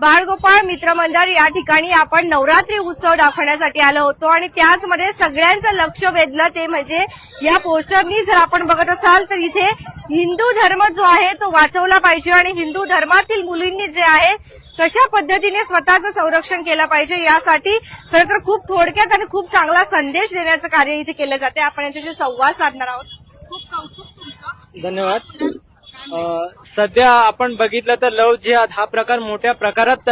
बाळगोपाळ मित्रमंडळ या ठिकाणी आपण नवरात्री उत्सव दाखवण्यासाठी आलो होतो आणि त्याचमध्ये सगळ्यांचं लक्ष वेधलं ते म्हणजे या पोस्टरनी जर आपण बघत असाल तर इथे हिंदू धर्म जो आहे तो वाचवला पाहिजे आणि हिंदू धर्मातील मुलींनी जे आहे कशा पद्धतीने स्वतःचं संरक्षण केलं पाहिजे यासाठी खरं तर खूप थोडक्यात आणि खूप चांगला संदेश देण्याचं कार्य इथे केलं जाते. आपण यांच्याशी संवाद साधणार आहोत. खूप कौतुक तुमचं. धन्यवाद. सध्या आपण बघितलं तर लव जिहाद हा प्रकार मोठ्या प्रकारात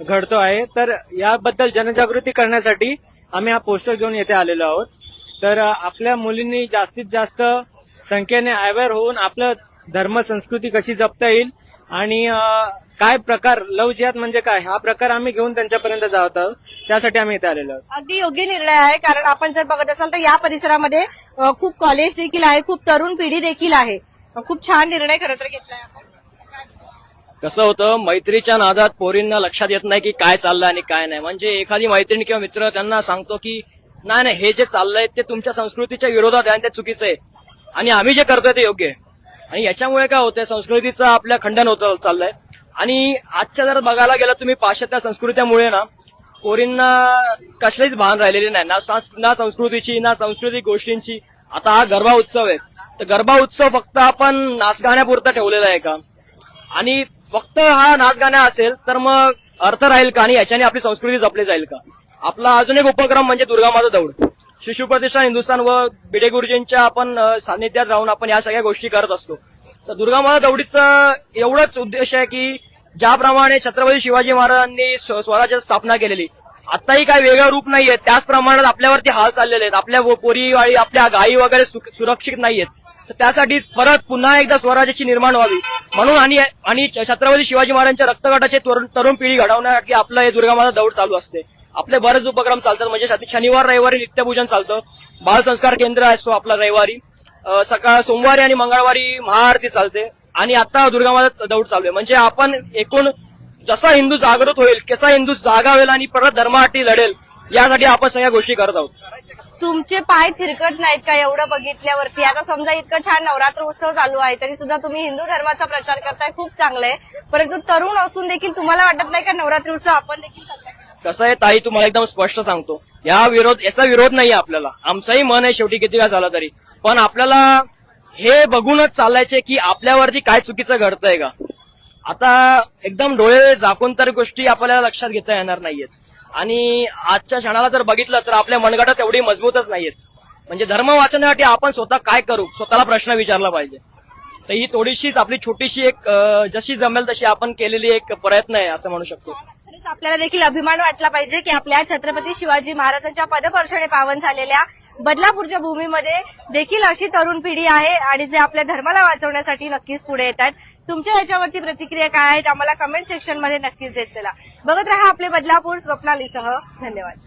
घडतो आहे. तर याबद्दल जनजागृती करण्यासाठी आम्ही हा पोस्टर घेऊन येथे आलेलो आहोत. तर आपल्या मुलींनी जास्तीत जास्त संख्येने अवेअर होऊन आपलं धर्म संस्कृती कशी जपता येईल आणि काय प्रकार लव जिहाद म्हणजे काय हा प्रकार आम्ही घेऊन त्यांच्यापर्यंत जात आहोत. त्यासाठी आम्ही इथे आलेलो आहोत. अगदी योग्य निर्णय आहे कारण आपण जर बघत असाल तर या परिसरामध्ये खूप कॉलेज देखील आहे खूप तरुण पिढी देखील आहे. खूप छान निर्णय खरं तर घेतलाय आपण. कसं होतं मैत्रीच्या नादात पोरींना लक्षात येत नाही की काय चाललंय आणि काय नाही. म्हणजे एखादी मैत्रीण किंवा मित्र त्यांना सांगतो की नाही नाही हे जे चाललंय ते तुमच्या संस्कृतीच्या विरोधात आहे आणि ते चुकीचं आहे. आणि आम्ही जे करतोय ते योग्य आहे. आणि याच्यामुळे काय होतंय संस्कृतीचं आपल्या खंडन होत चाललंय. आणि आजच्या जर बघायला गेलं तुम्ही पाश्चात्य संस्कृतीमुळे ना पोरींना कसलीच भान राहिलेली नाही. ना ना संस्कृतीची ना सांस्कृतिक गोष्टींची. आता हा गरबा उत्सव आहे. तर गरबा उत्सव फक्त आपण नाचगाण्यापुरता ठेवलेला आहे का? आणि फक्त हा नाचगाण्या असेल तर मग अर्थ राहील का? आणि याच्याने आपली संस्कृती जपली जाईल का? आपला अजून एक उपक्रम म्हणजे दुर्गा माता दौड. शिशु प्रतिष्ठान हिंदुस्थान व बिडे गुरुजींच्या आपण सान्निध्यात राहून आपण या सगळ्या गोष्टी करत असतो. तर दुर्गा माता दौडीचा एवढाच उद्देश आहे की ज्याप्रमाणे छत्रपती शिवाजी महाराजांनी स्व- स्वराज्याची स्थापना केलेली आताही काही वेगळं रूप नाहीये त्याच प्रमाणात आपल्यावरती हाल चाललेले आहेत. आपल्या पोरीवाळी आपल्या गायी वगैरे सुरक्षित नाहीयेत. तर त्यासाठी परत पुन्हा एकदा स्वराज्याची निर्माण व्हावी. म्हणून आणि आणि छत्रपती शिवाजी महाराजांच्या रक्तगटाचे तरुण पिढी घडवण्यासाठी आपलं हे दुर्गामाता दौड चालू असते. आपले बरेच उपक्रम चालतात. म्हणजे शनिवार रविवारी नित्यपूजन चालतं. बालसंस्कार केंद्र असतो आपला रविवारी. सकाळ सोमवारी आणि मंगळवारी महाआरती चालते. आणि आता दुर्गामाता दौड चालू आहे. म्हणजे आपण एकूण जसा हिंदू जागृत होईल कसा हिंदू जागा होईल आणि परत धर्मासाठी लढेल यासाठी आपण सगळ्या गोष्टी करत आहोत. तुमचे पाय थिरकत नाहीत का एवढं बघितल्यावरती? आता समजा इतकं छान नवरात्र उत्सव चालू आहे तरी सुद्धा तुम्ही हिंदू धर्माचा प्रचार करताय खूप चांगलं आहे. परंतु तरुण असून देखील तुम्हाला वाटत नाही का नवरात्री उत्सव आपण देखील? कसं आहे ताई तुम्हाला एकदम स्पष्ट सांगतो. या विरोध याचा विरोध नाही आपल्याला. आमचंही मन आहे शेवटी किती वेळा झाला तरी. पण आपल्याला हे बघूनच चालायचे की आपल्यावरती काय चुकीचं घडतंय का? आता एकदम डोळे झाकून तर गोष्टी आपल्याला लक्षात घेता येणार नाहीयेत. आणि आजच्या क्षणाला जर बघितलं तर आपल्या मनगटात एवढी मजबूतच नाहीयेत. म्हणजे धर्म वाचण्यासाठी आपण स्वतः काय करू? स्वतःला प्रश्न विचारला पाहिजे. तर ही थोडीशीच आपली छोटीशी एक जशी जमेल तशी आपण केलेली एक प्रयत्न आहे असं म्हणू शकतो. आपल्याला देखील अभिमान वाटला पाहिजे की आपल्या छत्रपती शिवाजी महाराजांच्या पदपर्षणे पावन झालेल्या बदलापूरच्या भूमीमध्ये देखील अशी तरुण पिढी आहे आणि जे आपल्या धर्माला वाचवण्यासाठी नक्कीच पुढे येत आहेत. तुमच्या ह्याच्यावरती प्रतिक्रिया काय आहेत? आम्हाला कमेंट सेक्शनमध्ये नक्कीच देत चला. बघत राहा आपले बदलापूर स्वप्नालीसह. धन्यवाद.